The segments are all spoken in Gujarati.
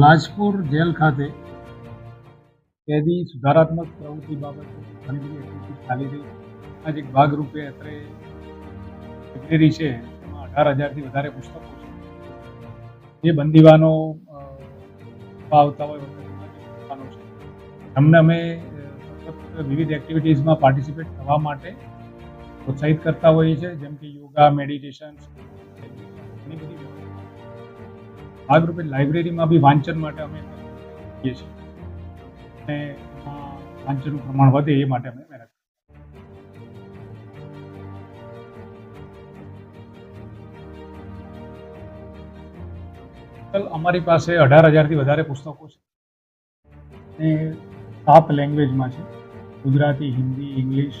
લાજપુર જેલ ખાતે કેદી સુધારાત્મક પ્રવૃત્તિ બાબતે ઘણી બધી ચાલી રહી છે એક ભાગરૂપે અત્રે લાઇબ્રેરી છે, એમાં અઢાર હજારથી વધારે પુસ્તકો છે. જે બંદીવાનો આવતા હોય છે. અમને અમે વિવિધ એક્ટિવિટીઝમાં પાર્ટિસિપેટ થવા માટે પ્રોત્સાહિત કરતા હોઈએ છીએ, જેમ કે યોગા મેડિટેશન ભાગરૂપે લાઇબ્રેરીમાં બી વાંચન માટે અમે કરીએ છીએ. વાંચનનું પ્રમાણ વધે એ માટે અમે મહેનત ટોટલ અમારી પાસે અઢાર હજારથી વધારે પુસ્તકો છે. એ સાત લેંગ્વેજમાં છે. ગુજરાતી, હિન્દી, ઇંગ્લિશ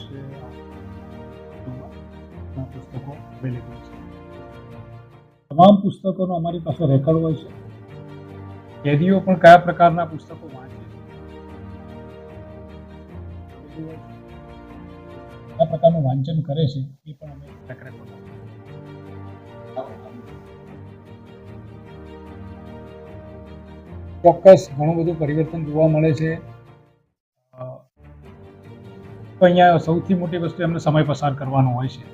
પુસ્તકો અવેલેબલ છે. તમામ પુસ્તકોનો અમારી પાસે રેકોર્ડ હોય છે. કેદીઓ પણ કયા પ્રકારના પુસ્તકો વાંચે કયા પ્રકારનું વાંચન કરે છે એ પણ અમે ટ્રેક રેકોર્ડ ચોક્કસ ઘણું બધું પરિવર્તન જોવા મળે છે. તો અહીંયા સૌથી મોટી વસ્તુ એમને સમય પસાર કરવાનો હોય છે.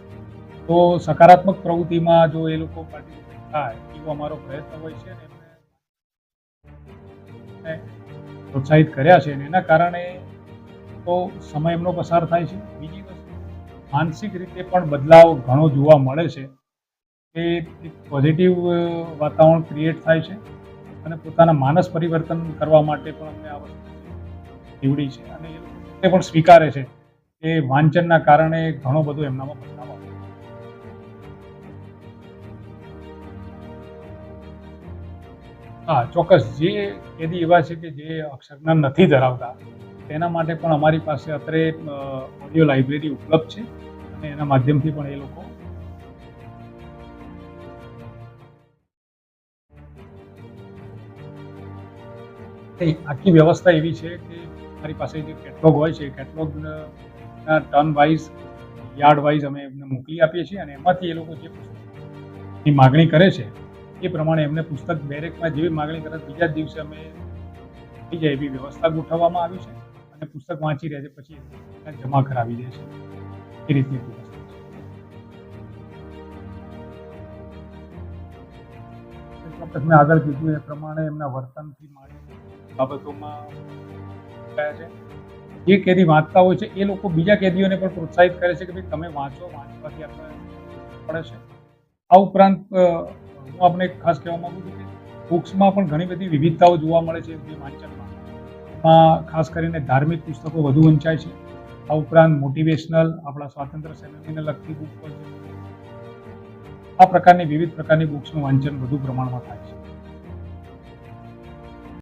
તો સકારાત્મક પ્રવૃત્તિમાં જો એ લોકો પાર્ટિસિપેટ થાય એવો અમારો પ્રયત્ન હોય છે એમને પ્રોત્સાહિત કર્યા છે અને એના કારણે તો સમય એમનો પસાર થાય છે. બીજી વસ્તુ, માનસિક રીતે પણ બદલાવ ઘણો જોવા મળે છે. એ એક પોઝિટિવ વાતાવરણ ક્રિએટ થાય છે અને પોતાના માનસ પરિવર્તન કરવા માટે પણ અમને આ વસ્તુ નીવડી છે અને એ પણ સ્વીકારે છે કે વાંચનના કારણે ઘણો બધો એમનામાં બદલાવ હા, ચોક્કસ. જે કેદી એવા છે કે જે અક્ષરજ્ઞાન નથી ધરાવતા, તેના માટે પણ અમારી પાસે અત્રે ઓડિયો લાઇબ્રેરી ઉપલબ્ધ છે અને એના માધ્યમથી પણ એ લોકો આખી વ્યવસ્થા એવી છે કે મારી પાસે જે કેટલોગ હોય છે કેટલોગના ટર્ન વાઇઝ યાર્ડ વાઇઝ અમે એમને મોકલી આપીએ છીએ અને એમાંથી એ લોકો જે માગણી કરે છે એ પ્રમાણે એમને પુસ્તક બેરેકમાં જેવી માગણી કરે બીજા દિવસે અમે થઈ જાય એવી વ્યવસ્થા ગોઠવવામાં આવી છે અને પુસ્તક વાંચી રહે છે, પછી જમા કરાવી દે છે. એ રીતની વ્યવસ્થા ચોક્કસ મેં આગળ કીધું એ પ્રમાણે એમના વર્તનથી માંડી બાબતોમાં કયા છે? જે કેદી વાંચતા હોય છે, એ લોકો બીજા કેદીઓને પણ પ્રોત્સાહિત કરે છે કે ભાઈ તમે વાંચો, વાંચવાથી આપણે પડે છે. આ ઉપરાંત હું આપણે ખાસ કહેવા માગું છું કે બુક્સમાં પણ ઘણી બધી વિવિધતાઓ જોવા મળે છે જે વાંચનમાં. ખાસ કરીને ધાર્મિક પુસ્તકો વધુ વંચાય છે. આ ઉપરાંત મોટિવેશનલ આપણા સ્વાતંત્ર્ય સેનાનીને લગતી બુક પણ આ પ્રકારની વિવિધ પ્રકારની બુક્સનું વાંચન વધુ પ્રમાણમાં થાય છે.